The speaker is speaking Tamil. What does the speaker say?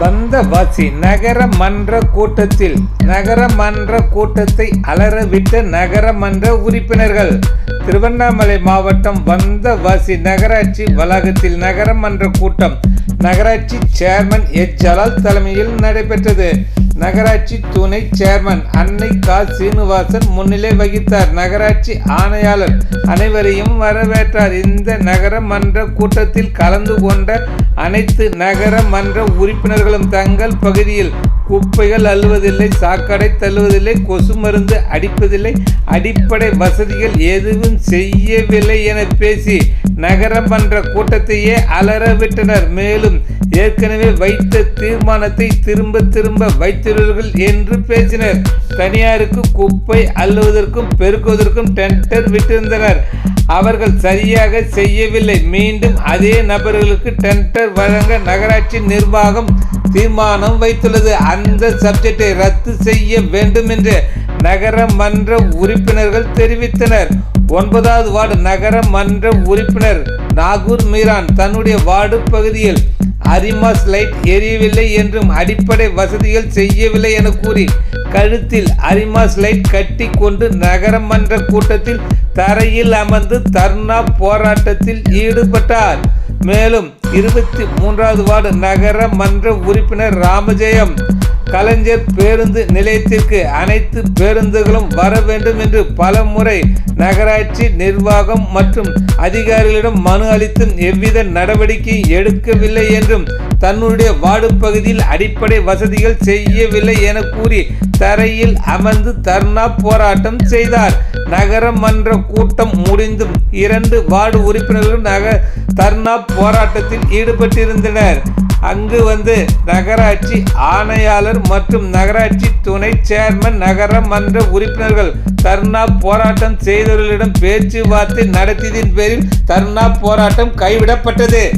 வந்தவாசி நகர மன்ற கூட்டத்தில் நகர மன்ற கூட்டத்தை அலறவிட்ட நகர மன்ற உறுப்பினர்கள் திருவண்ணாமலை மாவட்டம் வந்தவாசி நகராட்சி வளாகத்தில் நகர மன்ற கூட்டம் நகராட்சி சேர்மன் எச். ஜலால் தலைமையில் நடைபெற்றது. நகராட்சி துணை சேர்மன் அன்னை கா. சீனிவாசன் முன்னிலை வகித்தார். நகராட்சி ஆணையாளர் அனைவரையும் வரவேற்றார். இந்த நகர மன்ற கூட்டத்தில் கலந்து கொண்ட அனைத்து நகர மன்ற உறுப்பினர்களும் தங்கள் பகுதியில் குப்பைகள் அள்ளுவதில்லை சாக்கடை தள்ளுவதில்லை கொசு மருந்து அடிப்பதில்லை அடிப்படை வசதிகள் எதுவும் செய்யவில்லை என பேசி நகரமன்ற கூட்டத்தையே அலற விட்டனர் மேலும் ஏற்கனவே வைத்த தீர்மானத்தை திரும்ப திரும்ப வைத்துள்ளீர்கள் என்று பேசினர். தனியாருக்கு குப்பை அள்ளுவதற்கும் பெருக்குவதற்கும் டெண்டர் விட்டிருந்தனர். அவர்கள் சரியாக செய்யவில்லை. மீண்டும் அதே நபர்களுக்கு டெண்டர் வழங்க நகராட்சி நிர்வாகம் தீர்மானம் வைத்துள்ளது. அந்த சப்ஜெக்டை ரத்து செய்ய வேண்டும் என்று நகர மன்ற உறுப்பினர்கள் தெரிவித்தனர். ஒன்பதாவது வார்டு நகர மன்ற உறுப்பினர் நாகூர் மீரான் தன்னுடைய வார்டு பகுதியில் அரிமாஸ் லைட் எரியவில்லை என்றும் அடிப்படை வசதிகள் செய்யவில்லை என கூறி கழுத்தில் அரிமாஸ் லைட் கட்டி கொண்டு நகரமன்ற கூட்டத்தில் தரையில் அமர்ந்து தர்ணா போராட்டத்தில் ஈடுபட்டார். மேலும் இருபத்தி மூன்றாவது வார்டு நகர மன்ற உறுப்பினர் ராமஜெயம் கலைஞர் பேருந்து நிலையத்திற்கு அனைத்து பேருந்துகளும் வர வேண்டும் என்று பல முறை நகராட்சி நிர்வாகம் மற்றும் அதிகாரிகளிடம் மனு அளித்தும் எவ்வித நடவடிக்கை எடுக்கவில்லை என்றும் தன்னுடைய வார்டு பகுதியில் அடிப்படை வசதிகள் செய்யவில்லை என கூறி தரையில் அமர்ந்து தர்ணா போராட்டம் செய்தார். நகரமன்ற கூட்டம் முடிந்தும் இரண்டு வார்டு உறுப்பினர்களும் நக தர்ணா போராட்டத்தில் ஈடுபட்டிருந்தனர். அங்கு வந்து நகராட்சி ஆணையாளர் மற்றும் நகராட்சி துணை சேர்மன் நகர மன்ற உறுப்பினர்கள் தர்ணா போராட்டம் செய்தவர்களிடம் பேச்சுவார்த்தை நடத்தியதின் பேரில் தர்ணா போராட்டம் கைவிடப்பட்டது.